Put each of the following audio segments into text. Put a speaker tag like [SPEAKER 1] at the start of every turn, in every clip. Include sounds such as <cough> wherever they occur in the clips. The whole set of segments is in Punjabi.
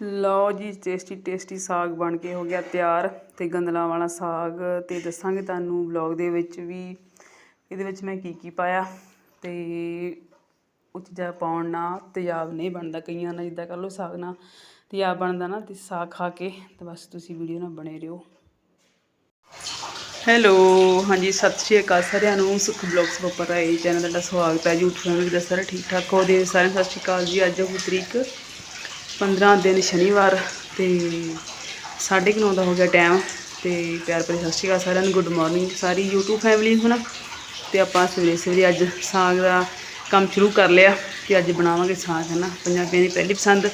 [SPEAKER 1] ਲਓ ਜੀ ਟੇਸਟੀ ਟੇਸਟੀ ਸਾਗ ਬਣ ਕੇ ਹੋ ਗਿਆ ਤਿਆਰ ਤੇ ਗੰਦਲਾਂ ਵਾਲਾ ਸਾਗ ਤੇ ਦੱਸਾਂਗੇ ਤੁਹਾਨੂੰ ਵਲੌਗ ਦੇ ਵਿੱਚ ਵੀ ਇਹਦੇ ਵਿੱਚ ਮੈਂ ਕੀ ਕੀ ਪਾਇਆ ਤੇ ਉਹ ਚੀਜ਼ਾਂ ਪਾਉਣ ਨਾਲ ਤੇਜ਼ਾਬ ਨਹੀਂ ਬਣਦਾ ਕਈਆਂ ਨਾਲ, ਜਿੱਦਾਂ ਕਰ ਲਓ ਸਾਗ ਨਾਲ ਤੇਜ਼ਾਬ ਬਣਦਾ ਨਾ ਤੇ ਸਾਗ ਖਾ ਕੇ ਤੇ ਬਸ ਤੁਸੀਂ ਵੀਡੀਓ ਨਾਲ ਬਣੇ ਰਹੋ। ਹੈਲੋ, ਹਾਂਜੀ, ਸਤਿ ਸ਼੍ਰੀ ਅਕਾਲ ਸਾਰਿਆਂ ਨੂੰ, ਸੁਖ ਬਲੌਗਸ ਉੱਪਰ ਆਏ ਚੈਨਲ ਤੁਹਾਡਾ ਸਵਾਗਤ ਹੈ ਜੀ YouTube ਵੀ ਦੱਸ ਸਾਰੇ ਠੀਕ ਠਾਕ ਹੋ ਦੇ ਸਾਰਿਆਂ ਸਤਿ ਸ਼੍ਰੀ ਅਕਾਲ ਜੀ, ਅੱਜ ਉਹ ਤਰੀਕ 15 ਦਿਨ ਸ਼ਨੀਵਾਰ ਤੇ 9:30 ਦਾ ਹੋ ਗਿਆ ਟਾਈਮ ਤੇ ਪਿਆਰ ਭਰੀ ਸਤਿ ਸ਼੍ਰੀ ਅਕਾਲ ਸਾਰਿਆਂ ਨੂੰ ਗੁੱਡ ਮਾਰਨਿੰਗ ਸਾਰੀ YouTube ਫੈਮਿਲੀ ਨੂੰ ਨਾ ਤੇ ਆਪਾਂ ਸਵੇਰੇ ਸਵੇਰੇ ਅੱਜ ਸਾਗ ਦਾ ਕੰਮ ਸ਼ੁਰੂ ਕਰ ਲਿਆ ਕਿ ਅੱਜ ਬਣਾਵਾਂਗੇ ਸਾਗ ਹੈ ਨਾ ਪੰਜਾਬੀਆਂ ਦੀ ਪਹਿਲੀ ਪਸੰਦ,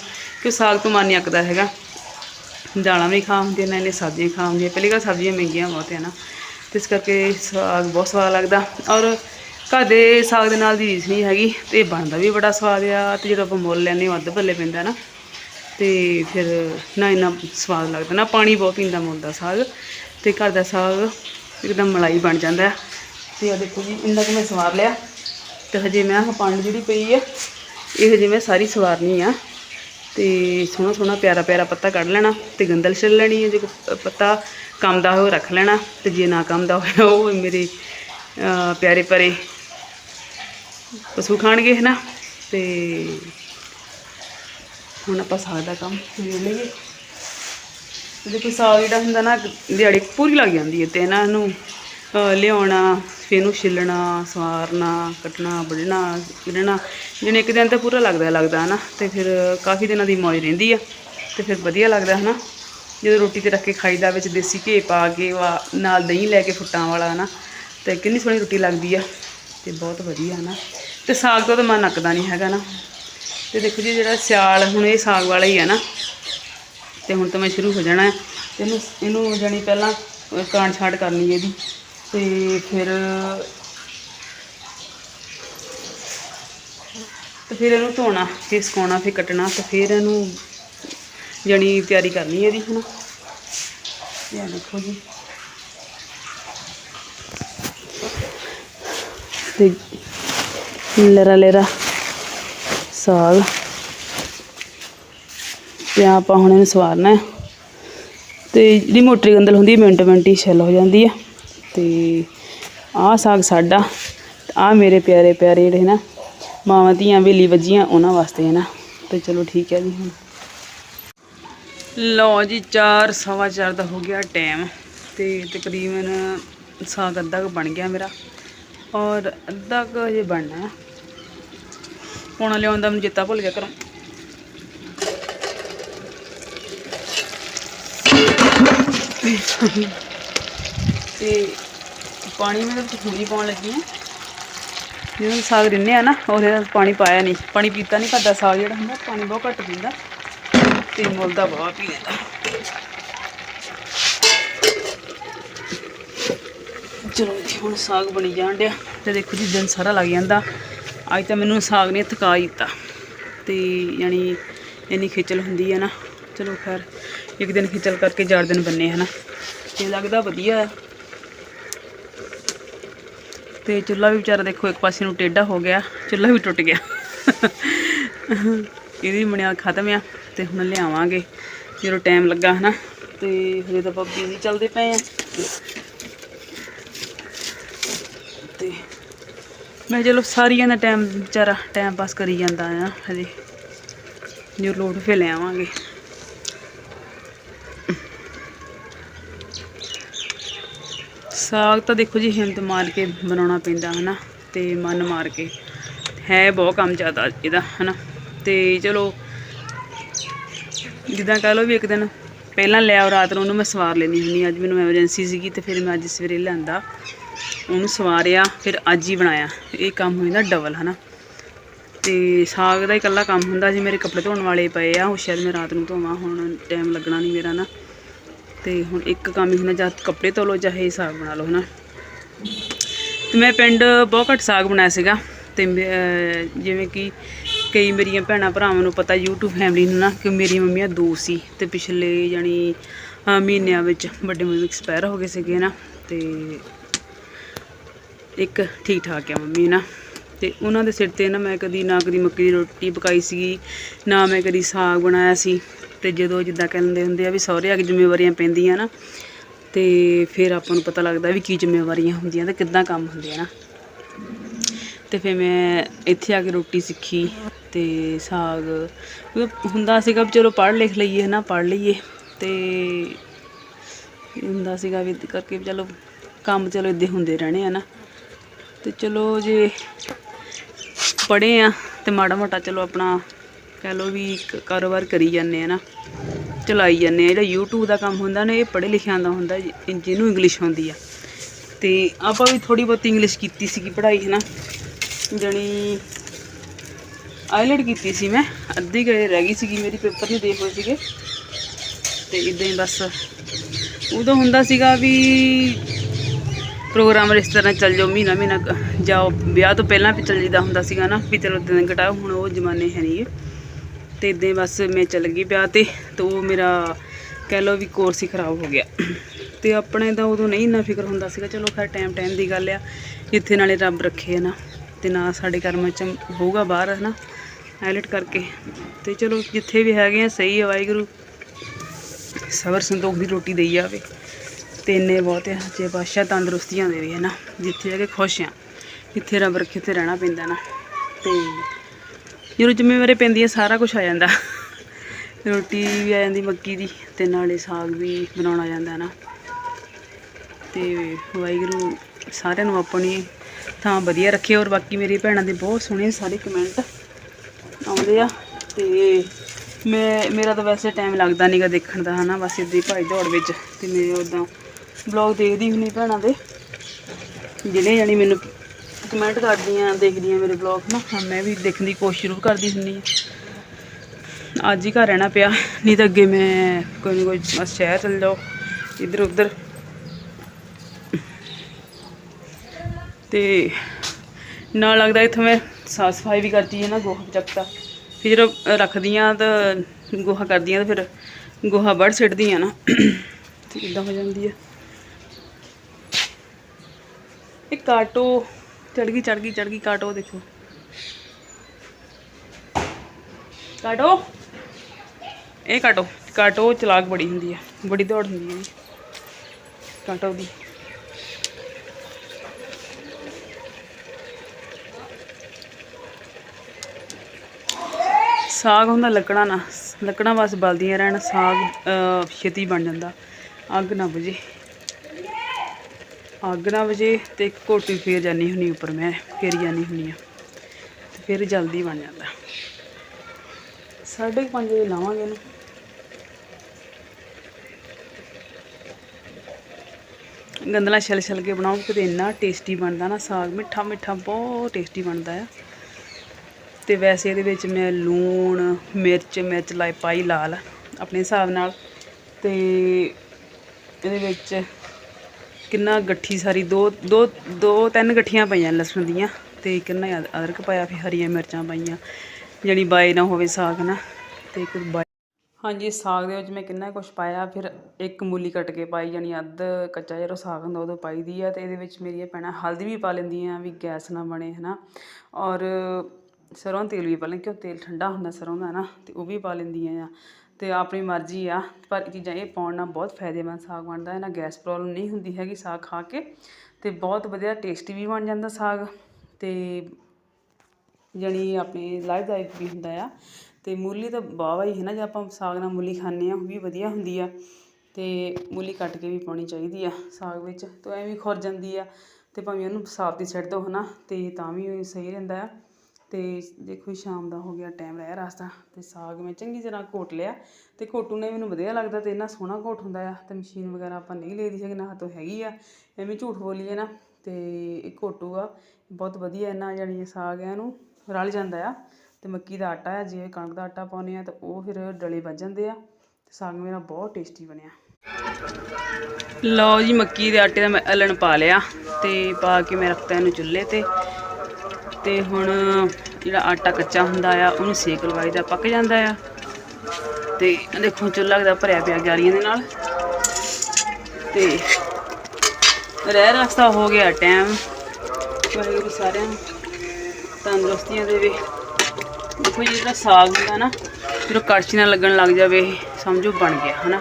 [SPEAKER 1] ਕਿ ਸਾਗ ਤੋਂ ਮਨ ਨਹੀਂ ਅੱਕਦਾ ਹੈਗਾ। ਦਾਲਾਂ ਵੀ ਖਾ ਹੁੰਦੀਆਂ ਨੇ ਇਹਨੇ ਸਬਜ਼ੀਆਂ ਖਾ ਹੁੰਦੀਆਂ, ਪਹਿਲੀ ਗੱਲ ਸਬਜ਼ੀਆਂ ਮਹਿੰਗੀਆਂ ਬਹੁਤ ਹੈ ਨਾ। ਤੇ ਇਸ ਕਰਕੇ ਸਾਗ ਬਹੁਤ ਸਵਾਦ ਲੱਗਦਾ ਔਰ ਘਰ ਦੇ ਸਾਗ ਦੇ ਨਾਲ ਦੀ ਰੀਸ ਨਹੀਂ ਹੈਗੀ, ਤੇ ਇਹ ਬਣਦਾ ਵੀ ਬੜਾ ਸਵਾਦ ਆ ਤੇ ਜਦੋਂ ਆਪਾਂ ਮੁੱਲ ਲੈਂਦੇ ਹਾਂ ਅੱਧ ਭੱਲੇ ਪੈਂਦਾ ਨਾ। ਤੇ ਫਿਰ ਨਾ ਇੰਨਾ ਸਵਾਦ ਲੱਗਦਾ ਨਾ ਪਾਣੀ ਬਹੁਤ ਪੀਂਦਾ ਮੁੱਲ ਸਾਗ ਤੇ ਘਰ ਦਾ ਸਾਗ ਇੱਕਦਮ ਮਲਾਈ ਬਣ ਜਾਂਦਾ ਹੈ। ਤੇ ਆ ਦੇਖੋ ਜੀ ਇੰਨਾ ਕੁ ਮੈਂ ਸਵਾਰ ਲਿਆ ਤੇ ਹਜੇ ਮੈਂ ਆਹ ਪਾਣੀ ਜਿਹੜੀ ਪਈ ਆ ਇਹ ਹਜੇ ਮੈਂ ਸਾਰੀ ਸਵਾਰਨੀ ਆ ਤੇ ਸੋਹਣਾ ਸੋਹਣਾ ਪਿਆਰਾ ਪਿਆਰਾ ਪੱਤਾ ਕੱਢ ਲੈਣਾ ਤੇ ਗੰਦਲ ਛਿੱਲ ਲੈਣੀ ਹੈ ਜੇ ਕੋਈ ਪੱਤਾ ਕੰਮ ਦਾ ਹੋਇਆ ਉਹ ਰੱਖ ਲੈਣਾ ਤੇ ਜੇ ਨਾ ਕੰਮ ਦਾ ਹੋਇਆ ਉਹ ਮੇਰੇ ਅਹ, ਪਿਆਰੇ ਪਰੇ ਪਸ਼ੂ ਖਾਣਗੇ ਹੈ ਨਾ ਤੇ ਹੁਣ ਆਪਾਂ ਸਾਗ ਦਾ ਕੰਮ ਵੇਖ ਲਈਏ। ਦੇਖੋ, ਸਾਗ ਜਿਹੜਾ ਹੁੰਦਾ ਨਾ, ਦਿਹਾੜੀ ਪੂਰੀ ਲੱਗ ਜਾਂਦੀ ਹੈ ਤੇ ਇਹਨਾਂ ਨੂੰ ਲਿਆਉਣਾ, ਫਿਰ ਇਹਨੂੰ ਛਿੱਲਣਾ, ਸਵਾਰਨਾ, ਕੱਟਣਾ, ਵੱਢਣਾ ਗਿਰਣਾ ਜਿਵੇਂ ਇੱਕ ਦਿਨ ਤਾਂ ਪੂਰਾ ਲੱਗਦਾ ਲੱਗਦਾ, ਹਨਾ? ਤੇ ਫਿਰ ਕਾਫੀ ਦਿਨਾਂ ਦੀ ਮੌਜ ਰਹਿੰਦੀ ਆ ਤੇ ਫਿਰ ਵਧੀਆ ਲੱਗਦਾ, ਹਨਾ? ਜਦੋਂ ਰੋਟੀ ਤੇ ਰੱਖ ਕੇ ਖਾਈਦਾ, ਵਿੱਚ ਦੇਸੀ ਘੇ ਪਾ ਕੇ, ਵਾ, ਨਾਲ ਦਹੀਂ ਲੈ ਕੇ ਫੁੱਟਾਂ ਵਾਲਾ, ਹਨਾ? ਤੇ ਕਿੰਨੀ ਸੋਹਣੀ ਰੋਟੀ ਲੱਗਦੀ ਆ ਤੇ ਬਹੁਤ ਵਧੀਆ, ਹਨਾ? ਤੇ ਸਾਗ ਤੋਂ ਤਾਂ ਮਨ ਨੱਕਦਾ ਨਹੀਂ ਹੈਗਾ ਨਾ ਤੇ ਦੇਖੋ ਜੀ, ਜਿਹੜਾ ਸਿਆਲ ਹੁਣ ਇਹ ਸਾਗ ਵਾਲਾ ਹੀ ਹੈ ਨਾ, ਤੇ ਹੁਣ ਤਾਂ ਮੈਂ ਸ਼ੁਰੂ ਹੋ ਜਾਣਾ। ਹੈ ਤੇ ਇਹਨੂੰ ਇਹਨੂੰ ਜਾਣੀ ਪਹਿਲਾਂ ਕਾਂਡ ਛਾਂਟ ਕਰਨੀ ਹੈ ਇਹਦੀ, ਤੇ ਫਿਰ ਤੇ ਫਿਰ ਇਹਨੂੰ ਧੋਣਾ ਫਿਰ ਸੁਕਾਉਣਾ, ਫਿਰ ਕੱਟਣਾ, ਤੇ ਫਿਰ ਇਹਨੂੰ ਜਾਣੀ ਤਿਆਰੀ ਕਰਨੀ ਹੈ ਇਹਦੀ ਹੁਣ ਇਹ ਦੇਖੋ ਜੀ। ਤੇ ਲੇਰਾ ਲੇਰਾ ਸਾਗ ਤੇ ਆਪਾਂ ਹੁਣ ਇਹਨੂੰ ਸਵਾਰਨਾ ਹੈ। ਤੇ ਜਿਹੜੀ ਮੋਟਰੀ ਗੰਦਲ ਹੁੰਦੀ ਹੈ, ਮਿੰਟ ਮਿੰਟ ਹੀ ਛਿੱਲ ਹੋ ਜਾਂਦੀ ਹੈ। ਤੇ ਆਹ ਸਾਗ ਸਾਡਾ ਆਹ ਮੇਰੇ ਪਿਆਰੇ ਪਿਆਰੇ ਜਿਹੜੇ ਨਾ ਮਾਵਾਂ ਧੀਆਂ ਵੇਲੀ ਵੱਜੀਆਂ, ਉਹਨਾਂ ਵਾਸਤੇ ਹੈ ਨਾ ਤੇ ਚਲੋ ਠੀਕ ਹੈ ਜੀ ਹੁਣ। ਲਓ ਜੀ 4 ਸਵਾ ਚਾਰ ਦਾ ਹੋ ਗਿਆ ਟਾਈਮ ਤੇ ਤਕਰੀਬਨ ਸਾਗ ਅੱਧਾ ਕੁ ਬਣ ਗਿਆ ਮੇਰਾ। ਔਰ ਅੱਧਾ ਕੁ ਹਜੇ ਬਣਨਾ ਪੌਣਾ ਲਿਆਉਣ ਦਾ ਮੈਨੂੰ ਚੇਤਾ ਭੁੱਲ ਗਿਆ ਘਰੋਂ। ਤੇ ਪਾਣੀ ਮੈਂ ਤਾਂ ਥੋੜੀ ਪਾਉਣ ਲੱਗੀ ਹਾਂ। ਜਦੋਂ ਸਾਗ ਰਿੰਨੇ ਆ ਨਾ, ਉਹਦੇ ਨਾਲ ਪਾਣੀ ਪਾਇਆ ਨਹੀਂ। ਪਾਣੀ ਪੀਤਾ ਨਹੀਂ ਕਰਦਾ ਸਾਗ ਜਿਹੜਾ ਹੁੰਦਾ, ਪਾਣੀ ਬਹੁਤ ਘੱਟ ਪੀਂਦਾ। ਤੇ ਮੁੱਲ ਦਾ ਬਹੁਤ ਪੀ ਲੈਂਦਾ। ਚਲੋ ਜੀ, ਹੁਣ ਸਾਗ ਬਣੀ ਜਾਣ ਡਿਆ। ਤੇ ਦੇਖੋ ਜੀ, ਦਿਨ ਸਾਰਾ ਲੱਗ ਜਾਂਦਾ। ਅੱਜ ਤਾਂ ਮੈਨੂੰ ਸਾਗ ਨੇ ਥਕਾ ਦਿੱਤਾ ਤੇ ਯਾਨੀ ਇੰਨੀ ਖੇਚਲ ਹੁੰਦੀ ਹੈ ਨਾ, ਚਲੋ ਖੈਰ, ਇੱਕ ਦਿਨ ਖੇਚਲ ਕਰਕੇ ਚਾਰ ਦਿਨ ਬੰਨੇ ਹਨਾ, ਤੇ ਲੱਗਦਾ ਵਧੀਆ ਹੈ ਤੇ ਚੁੱਲ੍ਹਾ ਵੀ ਵਿਚਾਰਾ ਦੇਖੋ ਇੱਕ ਪਾਸੇ ਨੂੰ ਟੇਢਾ ਹੋ ਗਿਆ, ਚੁੱਲ੍ਹਾ ਵੀ ਟੁੱਟ ਗਿਆ। ਇਹਦੀ ਬੁਨਿਆਦ ਖਤਮ ਆ, ਤੇ ਹੁਣ ਲਿਆਵਾਂਗੇ, ਜਦੋਂ ਟਾਈਮ ਲੱਗਾ ਹਨਾ, ਤੇ ਹਜੇ ਤਾਂ ਆਪਾਂ ਬਿਜ਼ੀ ਚੱਲਦੇ ਪਏ ਆ। ਮੈਂ ਚਲੋ ਸਾਰੀਆਂ ਦਾ ਟਾਈਮ ਵਿਚਾਰਾ ਟਾਈਮ ਪਾਸ ਕਰੀ ਜਾਂਦਾ ਆ, ਹਜੇ। ਜੋ ਲੋਡ ਫੇ ਲੈ ਆਵਾਂਗੇ। ਸਾਗ ਤਾਂ ਦੇਖੋ ਜੀ ਹਿੰਮਤ ਮਾਰ ਕੇ ਬਣਾਉਣਾ ਪੈਂਦਾ, ਹਨਾ? ਤੇ ਮਨ ਮਾਰ ਕੇ। ਹੈ ਬਹੁਤ ਕੰਮ ਜ਼ਿਆਦਾ ਇਹਦਾ, ਹਨਾ? ਤੇ ਚਲੋ, ਜਿੱਦਾਂ ਕਹ ਲਓ ਵੀ ਇੱਕ ਦਿਨ ਪਹਿਲਾਂ ਲਿਆ ਰਾਤ ਨੂੰ ਉਹਨੂੰ ਮੈਂ ਸਵਾਰ ਲੈਣੀ ਹੁੰਦੀ ਅੱਜ ਮੈਨੂੰ ਐਮਰਜੈਂਸੀ ਸੀਗੀ ਤੇ ਫਿਰ ਮੈਂ ਅੱਜ ਸਵੇਰੇ ਲਿਆਂਦਾ। ਉਹਨੂੰ ਸਵਾਰਿਆ, ਫਿਰ ਅੱਜ ਹੀ ਬਣਾਇਆ। ਇਹ ਕੰਮ ਹੋ ਜਾਂਦਾ ਡਬਲ ਹਨਾ। ਤੇ ਸਾਗ ਦਾ ਇਕੱਲਾ ਕੰਮ ਹੁੰਦਾ, ਜੀ ਮੇਰੇ ਕੱਪੜੇ ਧੋਣ ਵਾਲੇ ਪਏ ਆ, ਉਹ ਸ਼ਾਇਦ ਮੈਂ ਰਾਤ ਨੂੰ ਧੋਵਾਂ, ਹੁਣ ਟਾਈਮ ਲੱਗਣਾ ਨਹੀਂ ਮੇਰਾ ਨਾ। ਤੇ ਹੁਣ ਇੱਕ ਕੰਮ ਹੀ ਹੁੰਦਾ, ਜਾਂ ਕੱਪੜੇ ਧੋ ਲਓ ਚਾਹੇ ਸਾਗ ਬਣਾ ਲਓ, ਹਨਾ। ਤੇ ਮੈਂ ਪਿੰਡ ਬਹੁਤ ਘੱਟ ਸਾਗ ਬਣਾਇਆ ਸੀਗਾ। ਤੇ ਮੇ- ਜਿਵੇਂ ਕਿ ਕਈ ਮੇਰੀਆਂ ਭੈਣਾਂ ਭਰਾਵਾਂ ਨੂੰ ਪਤਾ, YouTube ਫੈਮਿਲੀ ਨੂੰ ਨਾ, ਕਿ ਮੇਰੀਆਂ ਮੰਮੀਆਂ ਦੋ ਸੀ। ਤੇ ਪਿਛਲੇ ਜਾਨੀ ਮਹੀਨਿਆਂ ਵਿੱਚ ਵੱਡੇ ਮੰਮੀ ਐਕਸਪਾਇਰ ਹੋ ਗਏ ਸੀਗੇ ਨਾ। ਤੇ ਇੱਕ ਠੀਕ ਠਾਕ ਆ ਮੰਮੀ ਨਾ ਤੇ ਉਹਨਾਂ ਦੇ ਸਿਰ ਤੇ ਨਾ ਮੈਂ ਕਦੀ ਨਾ ਕਦੀ ਮੱਕੀ ਦੀ ਰੋਟੀ ਪਕਾਈ ਸੀਗੀ, ਨਾ ਮੈਂ ਕਦੀ ਸਾਗ ਬਣਾਇਆ ਸੀ। ਤੇ ਜਦੋਂ ਜਿੱਦਾਂ ਕਹਿੰਦੇ ਹੁੰਦੇ ਆ ਵੀ ਸਹੁਰੇ ਆ ਕੇ ਜ਼ਿੰਮੇਵਾਰੀਆਂ ਪੈਂਦੀਆਂ ਨਾ, ਤੇ ਫਿਰ ਆਪਾਂ ਨੂੰ ਪਤਾ ਲੱਗਦਾ ਵੀ ਕੀ ਜ਼ਿੰਮੇਵਾਰੀਆਂ ਹੁੰਦੀਆਂ ਤੇ ਕਿੱਦਾਂ ਕੰਮ ਹੁੰਦੇ ਆ ਨਾ। ਤੇ ਫਿਰ ਮੈਂ ਇੱਥੇ ਆ ਕੇ ਰੋਟੀ ਸਿੱਖੀ ਤੇ ਸਾਗ ਹੁੰਦਾ ਸੀਗਾ ਵੀ ਚਲੋ ਪੜ੍ਹ ਲਿਖ ਲਈਏ ਨਾ ਪੜ੍ਹ ਲਈਏ। ਤੇ ਹੁੰਦਾ ਸੀਗਾ ਵੀ ਏਦਾਂ ਕਰਕੇ ਵੀ ਚਲੋ ਕੰਮ ਚਲੋ ਇੱਦਾਂ ਹੁੰਦੇ ਰਹਿਣੇ ਆ ਨਾ। ਤੇ ਚਲੋ ਜੇ ਪੜ੍ਹੇ ਆ ਤੇ ਮਾੜਾ ਮੋਟਾ ਚਲੋ ਆਪਣਾ ਕਹਿ ਲਓ ਵੀ ਕਾਰੋਬਾਰ ਕਰੀ ਜਾਂਦੇ ਆ ਨਾ, ਚਲਾਈ ਜਾਂਦੇ ਆ। ਜਿਹੜਾ YouTube ਦਾ ਕੰਮ ਹੁੰਦਾ ਨਾ, ਇਹ ਪੜ੍ਹੇ ਲਿਖਿਆਂ ਦਾ ਹੁੰਦਾ, ਜਿ- ਜਿਹਨੂੰ ਇੰਗਲਿਸ਼ ਆਉਂਦੀ ਆ। ਤੇ ਆਪਾਂ ਵੀ ਥੋੜੀ ਬਹੁਤੀ ਇੰਗਲਿਸ਼ ਕੀਤੀ ਸੀਗੀ ਪੜ੍ਹਾਈ ਹੈ ਨਾ ਜਣੀ ਆਈਲੈਟ ਕੀਤੀ ਸੀ ਮੈਂ, ਅੱਧੀ ਗਏ ਰਹਿ ਗਈ ਸੀਗੀ, ਮੇਰੀ ਪੇਪਰ ਨਹੀਂ ਦੇ ਹੋਏ ਸੀਗੇ। ਤੇ ਇਦਾਂ ਹੀ ਬਸ, ਉਦੋਂ ਹੁੰਦਾ ਸੀਗਾ ਵੀ ਪ੍ਰੋਗਰਾਮ ਇਸ ਤਰ੍ਹਾਂ ਚੱਲ ਜਾਓ, ਮਹੀਨਾ ਮਹੀਨਾ ਕ- ਜਾਓ। ਵਿਆਹ ਤੋਂ ਪਹਿਲਾਂ ਵੀ ਚੱਲ ਜੀਦਾ ਹੁੰਦਾ ਸੀਗਾ ਨਾ, ਵੀ ਚਲੋ ਦਿਨ ਘਟਾਓ ਹੁਣ ਉਹ ਜ਼ਮਾਨੇ ਹੈ ਨਹੀਂ ਤੇ ਇਦਾਂ ਹੀ ਬਸ ਮੈਂ ਚੱਲ ਗਈ ਵਿਆਹ ਤੇ, ਤਾਂ ਉਹ ਮੇਰਾ ਕਹਿ ਲਓ ਵੀ ਕੋਰਸ ਹੀ ਖਰਾਬ ਹੋ ਗਿਆ। ਤੇ ਆਪਣੇ ਤਾਂ ਉਦੋਂ ਨਹੀਂ ਇੰਨਾ ਫਿਕਰ ਹੁੰਦਾ ਸੀਗਾ, ਚਲੋ ਖੈਰ ਟਾਈਮ ਟਾਈਮ ਦੀ ਗੱਲ ਆ, ਜਿੱਥੇ ਨਾਲੇ ਰੱਬ ਰੱਖੇ ਹੈ ਨਾ, ਤੇ ਨਾ ਸਾਡੇ ਕਰਮਾਂ ਚ ਹੋਊਗਾ ਬਾਹਰ, ਹੈ ਨਾ ਹਾਈਲਾਈਟ ਕਰਕੇ। ਤੇ ਚਲੋ ਜਿੱਥੇ ਵੀ ਹੈਗੇ ਆ, ਸਹੀ ਆ, ਵਾਹਿਗੁਰੂ। ਸਬਰ ਸੰਤੋਖ ਦੀ ਰੋਟੀ ਦੇਈ ਜਾਵੇ। ਤੇ ਇੰਨੇ ਬਹੁਤ ਆ, ਜੇ ਬਾਦਸ਼ਾਹ ਤੰਦਰੁਸਤੀਆਂ ਦੇਵੇ ਹੈ ਨਾ, ਜਿੱਥੇ ਜਾ ਕੇ ਖੁਸ਼ ਆ ਜਿੱਥੇ ਰੱਬ ਰੱਖੇ ਉੱਥੇ ਰਹਿਣਾ ਪੈਂਦਾ ਨਾ। ਤੇ ਜਦੋਂ ਜ਼ਿੰਮੇਵਾਰੀ ਪੈਂਦੀ ਹੈ ਸਾਰਾ ਕੁਝ ਆ ਜਾਂਦਾ। ਰੋਟੀ ਵੀ ਆ ਜਾਂਦੀ ਮੱਕੀ ਦੀ, ਤੇ ਨਾਲੇ ਸਾਗ ਵੀ ਬਣਾਉਣਾ ਜਾਂਦਾ ਨਾ। ਤੇ ਵਾਹਿਗੁਰੂ ਸਾਰਿਆਂ ਨੂੰ ਆਪਣੀ ਥਾਂ ਵਧੀਆ ਰੱਖੇ, ਔਰ ਬਾਕੀ ਮੇਰੀ ਭੈਣਾਂ ਦੇ ਬਹੁਤ ਸੋਹਣੇ ਸਾਰੇ ਕਮੈਂਟ ਆਉਂਦੇ ਆ। ਤੇ ਮੈਂ, ਮੇਰਾ ਤਾਂ ਵੈਸੇ ਟਾਈਮ ਲੱਗਦਾ ਨਹੀਂਗਾ ਦੇਖਣ ਦਾ, ਹਨਾ, ਬਸ ਇੱਦਾਂ ਹੀ ਭਾਈ ਦੌੜ ਵਿੱਚ, ਤੇ ਮੇਰੇ ਉਦਾਂ ਬਲੌਗ ਦੇਖਦੀ ਹੁੰਨੀ ਭੈਣਾਂ ਦੇ। ਜਿਹੜੇ ਜਾਨੀ ਮੈਨੂੰ ਕਮੈਂਟ ਕਰਦੀਆਂ ਦੇਖਦੀਆਂ ਮੇਰੇ ਬਲੌਗ ਨਾ। ਹਾਂ, ਮੈਂ ਵੀ ਦੇਖਣ ਦੀ ਕੋਸ਼ਿਸ਼ ਜ਼ਰੂਰ ਕਰਦੀ ਹੁੰਨੀ ਆ ਅੱਜ ਹੀ ਘਰ ਰਹਿਣਾ ਪਿਆ, ਨਹੀਂ ਤਾਂ ਅੱਗੇ ਮੈਂ ਕੋਈ ਨਾ ਕੋਈ ਸ਼ਹਿਰ ਚਲ ਜਾਓ, ਇੱਧਰ ਉੱਧਰ। ਤੇ ਨਾ ਲੱਗਦਾ ਇੱਥੋਂ ਮੈਂ ਸਾਫ਼ ਸਫ਼ਾਈ ਵੀ ਕਰਦੀ ਹੈ ਨਾ ਗੋਹਾ ਚੱਕਦਾ ਫਿਰ ਜਦੋਂ ਰੱਖਦੀਆਂ ਤਾਂ ਗੋਹਾ ਕਰਦੀਆਂ ਤਾਂ ਫਿਰ ਗੋਹਾ ਵੱਢ ਸਿੱਟਦੀਆਂ ਨਾ। ਤੇ ਇਦਾਂ ਹੋ ਜਾਂਦੀ ਹੈ। ਇਹ ਕਾਟੋ ਚੜ ਗਈ ਚੜ ਗਈ ਚੜ ਗਈ ਕਾਟੋ, ਦੇਖੋ। ਕਾਟੋ? ਇਹ ਕਾਟੋ। ਕਾਟੋ ਚਲਾਕ ਬੜੀ ਹੁੰਦੀ ਹੈ, ਬੜੀ ਦੌੜ ਹੁੰਦੀ ਹੈ ਇਹਦੀ। ਕਾਟੋ ਦੀ। ਸਾਗ ਹੁੰਦਾ ਲੱਕੜਾਂ ਨਾਲ। ਲੱਕੜਾਂ ਬਸ ਬਲਦੀਆਂ ਰਹਿਣ, ਸਾਗ ਛੇਤੀ ਬਣ ਜਾਂਦਾ। ਅੱਗ ਨਾ ਬੁਝੇ। ਅੱਗ ਨਾ ਵਜੇ ਤੇ ਇੱਕ ਘੋਟੀ ਫੇਰ ਜਾਨੀ ਹੁੰਨੀ ਉੱਪਰ ਮੈਂ, ਫੇਰ ਜਾਨੀ ਹੁੰਨੀ ਆ। ਤੇ ਫਿਰ ਜਲਦੀ ਬਣ ਜਾਂਦਾ। ਸਾਢੇ ਕੁ ਪੰਜ ਵਜੇ ਲਾਵਾਂਗੇ ਇਹਨੂੰ। ਗੰਦਲਾ ਛਿਲ ਛਿਲ ਕੇ ਬਣਾਓ ਕਿਤੇ ਇੰਨਾ ਟੇਸਟੀ ਬਣਦਾ ਨਾ, ਸਾਗ ਮਿੱਠਾ ਮਿੱਠਾ ਬਹੁਤ ਟੇਸਟੀ ਬਣਦਾ ਆ। ਤੇ ਵੈਸੇ ਇਹਦੇ ਵਿੱਚ ਮੈਂ ਲੂਣ, ਮਿਰਚ ਮਿਰਚ ਲਾਈ, ਪਾਈ ਲਾਲ, ਆਪਣੇ ਹਿਸਾਬ ਨਾਲ। ਤੇ ਇਹਦੇ ਵਿੱਚ ਕਿੰਨਾ ਗੱਠੀ ਸਾਰੀ, ਦੋ ਦੋ ਦੋ, ਤਿੰਨ ਗੱਠੀਆਂ ਪਈਆਂ ਲਸਣ ਦੀਆਂ ਤੇ ਕਿੰਨਾ ਹੀ ਅਦਰਕ ਪਾਇਆ, ਫਿਰ ਹਰੀਆਂ ਮਿਰਚਾਂ ਪਾਈਆਂ ਜਿਹੜੀ ਬਾਏ ਨਾ ਹੋਵੇ ਸਾਗ ਨਾ, ਤੇ ਇੱਕ ਬਾਏ ਹਾਂਜੀ, ਸਾਗ ਦੇ ਵਿੱਚ ਮੈਂ ਕਿੰਨਾ ਕੁਛ ਪਾਇਆ, ਫਿਰ ਇੱਕ ਮੂਲੀ ਕੱਟ ਕੇ ਪਾਈ, ਜਾਣੀ ਅੱਧ ਕੱਚਾ ਜਿਹੜਾ ਸਾਗ ਹੁੰਦਾ ਉਦੋਂ ਪਾਈ ਦੀ ਆ, ਤੇ ਇਹਦੇ ਵਿੱਚ ਮੇਰੀਆਂ ਭੈਣਾਂ ਹਲਦੀ ਵੀ ਪਾ ਲੈਂਦੀਆਂ, ਵੀ ਗੈਸ ਨਾ ਬਣੇ, ਹਨਾ, ਔਰ ਸਰੋਂ ਦਾ ਤੇਲ ਵੀ ਪਾ ਲੈਂ ਕਿਉਂ ਤੇਲ ਠੰਡਾ ਹੁੰਦਾ ਸਰੋਂ ਦਾ ਨਾ, ਤੇ ਉਹ ਵੀ ਪਾ ਲੈਂਦੀਆਂ ਆ। ਤੇ ਆਪਣੀ ਮਰਜ਼ੀ ਆ। ਪਰ ਇਹ ਚੀਜ਼ਾਂ ਇਹ ਪਾਉਣ ਨਾਲ ਬਹੁਤ ਫਾਇਦੇਮੰਦ ਸਾਗ ਬਣਦਾ ਹੈ। ਨਾ ਗੈਸ ਪ੍ਰੋਬਲਮ ਨਹੀਂ ਹੁੰਦੀ ਹੈਗੀ ਸਾਗ ਖਾ ਕੇ। ਤੇ ਬਹੁਤ ਵਧੀਆ ਟੇਸਟੀ ਵੀ ਬਣ ਜਾਂਦਾ ਸਾਗ। ਤੇ ਜਾਣੀ ਆਪਣੀ ਲਾਭਦਾਇਕ ਵੀ ਹੁੰਦਾ ਆ। ਤੇ ਮੂਲੀ ਤਾਂ ਵਾਹਵਾ ਹੀ ਹੈ ਨਾ, ਜੇ ਆਪਾਂ ਸਾਗ ਨਾਲ ਮੂਲੀ ਖਾਂਦੇ ਆ ਉਹ ਵੀ ਵਧੀਆ ਹੁੰਦੀ ਆ। ਤੇ ਮੂਲੀ ਕੱਟ ਕੇ ਵੀ ਪਾਉਣੀ ਚਾਹੀਦੀ ਆ ਸਾਗ ਵਿੱਚ। ਤਾਂ ਐਵੇਂ ਖੁਰ ਜਾਂਦੀ ਆ ਤੇ ਭਾਵੇਂ ਉਹਨੂੰ ਸਾਫ਼ ਦੀ ਛੱਡ ਦਿਓ ਹਨਾ, ਤੇ ਤਾਂ ਵੀ ਸਹੀ ਰਹਿੰਦਾ ਆ। ਤੇ ਦੇਖੋ ਸ਼ਾਮ ਦਾ ਹੋ ਗਿਆ ਟਾਈਮ ਰਹਿ ਰਸਤਾ ਤੇ ਸਾਗ ਮੈਂ ਚੰਗੀ ਤਰ੍ਹਾਂ ਘੋਟ ਲਿਆ ਤੇ ਘੋਟੂ ਨੇ ਮੈਨੂੰ ਵਧੀਆ ਲੱਗਦਾ ਤੇ ਇੰਨਾ ਸੋਹਣਾ ਘੋਟ ਹੁੰਦਾ ਆ ਤੇ ਮਸ਼ੀਨ ਵਗੈਰਾ ਆਪਾਂ ਨਹੀਂ ਲੈਦੀ ਹੈਗੀ, ਨਾ ਹੱਥੋਂ ਹੈਗੀ ਆ, ਐਵੇਂ ਝੂਠ ਬੋਲੀਏ ਨਾ ਤੇ ਇਹ ਘੋਟੂ ਆ, ਬਹੁਤ ਵਧੀਆ ਇਹਨਾਂ ਜਾਣੀ ਇਹ ਸਾਗ ਆ ਇਹਨੂੰ ਰਲ ਜਾਂਦਾ ਆ ਤੇ ਮੱਕੀ ਦਾ ਆਟਾ ਆ, ਜੇ ਕਣਕ ਦਾ ਆਟਾ ਪਾਉਂਦੇ ਆ ਤਾਂ ਉਹ ਫਿਰ ਡਲੇ ਵੱਜ ਜਾਂਦੇ ਆ ਤੇ ਸਾਗ ਮੇਰਾ ਬਹੁਤ ਟੇਸਟੀ ਬਣਿਆ। ਲਓ ਜੀ, ਮੱਕੀ ਦੇ ਆਟੇ ਦਾ ਮੈਂ ਅਲਣ ਪਾ ਲਿਆ ਤੇ ਪਾ ਕੇ ਮੈਂ ਰੱਖਤਾ ਇਹਨੂੰ ਚੁੱਲ੍ਹੇ ਤੇ ਤੇ ਹੁਣ ਜਿਹੜਾ ਆਟਾ ਕੱਚਾ ਹੁੰਦਾ ਆ, ਉਹਨੂੰ ਸੇਕ ਲਵਾਈਦਾ ਪੱਕ ਜਾਂਦਾ ਆ। ਤੇ ਦੇਖੋ, ਚੁੱਲ੍ਹਾ ਕਿਦਾ ਭਰਿਆ ਪਿਆ ਗਾਰੀਆਂ ਦੇ ਨਾਲ। ਤੇ ਰਹਿ ਰਸਤਾ ਹੋ ਗਿਆ ਟਾਈਮ। ਵਾਹਿਗੁਰੂ ਸਾਰਿਆਂ ਨੂੰ ਤੰਦਰੁਸਤੀਆਂ ਦੇਵੇ। ਦੇਖੋ ਜੀ, ਜਿਹੜਾ ਸਾਗ ਹੁੰਦਾ ਨਾ, ਜਦੋਂ ਕੜਛੀ ਨਾਲ ਲੱਗਣ ਲੱਗ ਜਾਵੇ, ਸਮਝੋ ਬਣ ਗਿਆ, ਹਨਾ।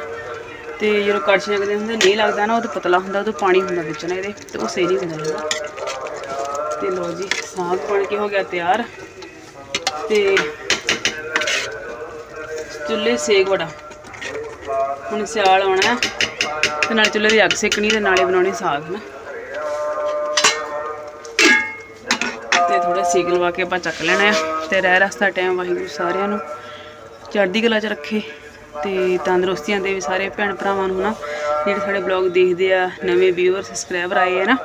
[SPEAKER 1] ਤੇ ਜਦੋਂ ਕੜਛੀ ਨਾਲ ਕਦੇ ਹੁੰਦੇ, ਨਹੀਂ ਲੱਗਦਾ ਨਾ, ਉਹ ਤਾਂ ਪਤਲਾ ਹੁੰਦਾ, ਉਹ ਤਾਂ ਪਾਣੀ ਹੁੰਦਾ ਵਿੱਚ ਨਾ ਇਹਦੇ, ਤੇ ਉਹ ਸਹੀ ਨਹੀਂ ਹੁੰਦਾ ਹੈਗਾ ਤੇ ਲੋ ਜੀ, ਸਾਗ ਬਣ ਕੇ ਹੋ ਗਿਆ ਤਿਆਰ। ਤੇ ਚੁੱਲ੍ਹੇ ਸੇਕ ਬੜਾ। ਹੁਣ ਸਿਆਲ ਆਉਣਾ ਹੈ। ਤੇ ਨਾਲ ਚੁੱਲ੍ਹੇ ਦੀ ਅੱਗ ਸੇਕਣੀ ਤੇ ਨਾਲੇ ਬਣਾਉਣੀ ਸਾਗ ਨਾ ਤੇ ਥੋੜਾ ਸੇਕ ਲਵਾ ਕੇ ਆਪਾਂ ਚੱਕ ਲੈਣਾ ਆ ਤੇ ਰਹਿ ਰਸਤਾ ਟਾਈਮ ਵਾਹਿਗੁਰੂ ਸਾਰਿਆਂ ਨੂੰ। ਚੜ੍ਹਦੀ ਕਲਾ 'ਚ ਰੱਖੇ। ਤੇ ਤੰਦਰੁਸਤੀਆਂ ਦੇ ਵੀ ਸਾਰੇ ਭੈਣ ਭਰਾਵਾਂ ਨੂੰ ਨਾ ਜਿਹੜੇ ਸਾਡੇ ਬਲੌਗ ਦੇਖਦੇ ਆ, ਨਵੇਂ ਵਿਊਅਰ ਸਬਸਕ੍ਰਾਈਬਰ ਆਏ ਆ ਨਾ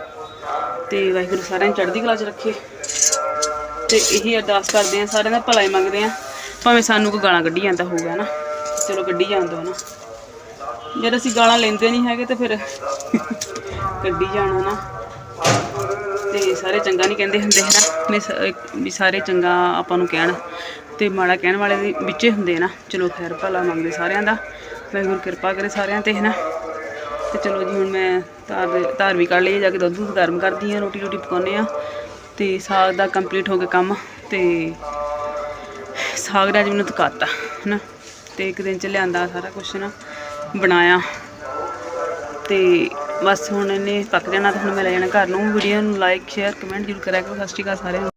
[SPEAKER 1] ਤੇ ਵਾਹਿਗੁਰੂ ਸਾਰਿਆਂ ਨੂੰ ਚੜ੍ਹਦੀ ਕਲਾ 'ਚ ਰੱਖੇ। ਤੇ ਇਹੀ ਅਰਦਾਸ ਕਰਦੇ ਆ ਸਾਰਿਆਂ ਦਾ ਭਲਾ ਹੀ ਮੰਗਦੇ ਆ ਭਾਵੇਂ ਸਾਨੂੰ ਕੋਈ ਗਾਲਾਂ ਕੱਢੀ ਜਾਂਦਾ ਹੋਊਗਾ ਨਾ, ਚਲੋ ਕੱਢੀ ਜਾਂਦੋ ਨਾ। ਜਦ ਅਸੀਂ ਗਾਲਾਂ ਲੈਂਦੇ ਨਹੀਂ ਹੈਗੇ ਤੇ ਫਿਰ <laughs> ਕੱਢੀ ਜਾਣਾ ਨਾ। ਤੇ ਸਾਰੇ ਚੰਗਾ ਨਹੀਂ ਕਹਿੰਦੇ ਹੁੰਦੇ ਹਨਾ ਵੀ ਵੀ ਸਾਰੇ ਚੰਗਾ ਆਪਾਂ ਨੂੰ ਕਹਿਣ। ਤੇ ਮਾੜਾ ਕਹਿਣ ਵਾਲੇ ਵੀ ਵਿੱਚੇ ਹੁੰਦੇ ਨਾ। ਚਲੋ ਖੈਰ, ਭਲਾ ਮੰਗਦੇ ਸਾਰਿਆਂ ਦਾ। ਵਾਹਿਗੁਰੂ ਕਿਰਪਾ ਕਰੇ ਸਾਰਿਆਂ ਤੇ ਹਨਾ ਤੇ ਚਲੋ ਜੀ, ਹੁਣ ਮੈਂ ਧਾਰ ਦੇ- ਧਾਰ ਵੀ ਕੱਢ ਲਈ ਜਾ ਕੇ ਦੁੱਧ ਦੁੱਧ ਗਰਮ ਕਰਦੀ ਆ ਰੋਟੀ ਰੋਟੀ ਪਕਾਉਂਦੇ ਆ ਤੇ ਸਾਗ ਦਾ ਕੰਪਲੀਟ ਹੋ ਗਿਆ ਕੰਮ ਤੇ ਸਾਗ ਦਾ ਅੱਜ ਮੈਨੂੰ ਥਕਾਤਾ ਹਨਾ? ਤੇ ਇੱਕ ਦਿਨ ਚ ਲਿਆਂਦਾ ਸਾਰਾ ਕੁਝ ਨਾ ਬਣਾਇਆ ਤੇ ਬਸ ਹੁਣ ਇਹਨੇ ਪੱਕ ਜਾਣਾ ਤੇ ਹੁਣ ਮੈਂ ਲੈ ਜਾਣਾ ਘਰ ਨੂੰ। ਵੀਡੀਓ ਨੂੰ ਲਾਈਕ ਸ਼ੇਅਰ ਕਮੈਂਟ ਜ਼ਰੂਰ ਕਰਿਆ ਕਰੋ। ਸਤਿ ਸ਼੍ਰੀ ਅਕਾਲ ਸਾਰਿਆਂ ਨੂੰ